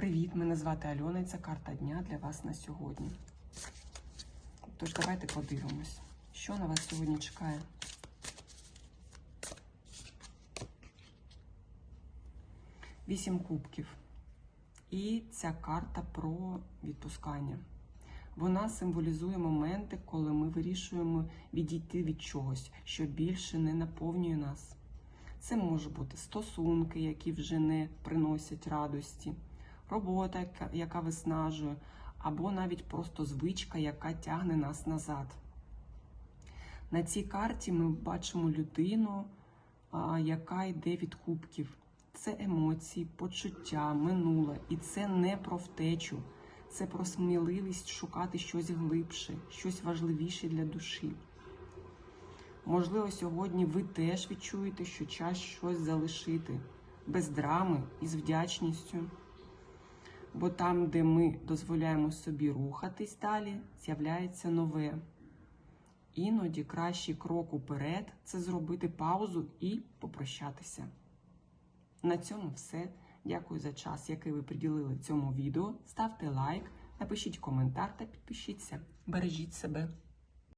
Привіт, мене звати Альона і це карта дня для вас на сьогодні. Тож давайте подивимось, що на вас сьогодні чекає. Вісім кубків. І ця карта про відпускання. Вона символізує моменти, коли ми вирішуємо відійти від чогось, що більше не наповнює нас. Це можуть бути стосунки, які вже не приносять радості, робота, яка- виснажує, або навіть просто звичка, яка тягне нас назад. На цій карті ми бачимо людину, яка йде від кубків. Це емоції, почуття, минуле. І це не про втечу, це про сміливість шукати щось глибше, щось важливіше для душі. Можливо, сьогодні ви теж відчуєте, що час щось залишити без драми і з вдячністю. Бо там, де ми дозволяємо собі рухатись далі, з'являється нове. Іноді кращий крок уперед це зробити паузу і попрощатися. На цьому все. Дякую за час, який ви приділили цьому відео. Ставте лайк, напишіть коментар та підпишіться. Бережіть себе.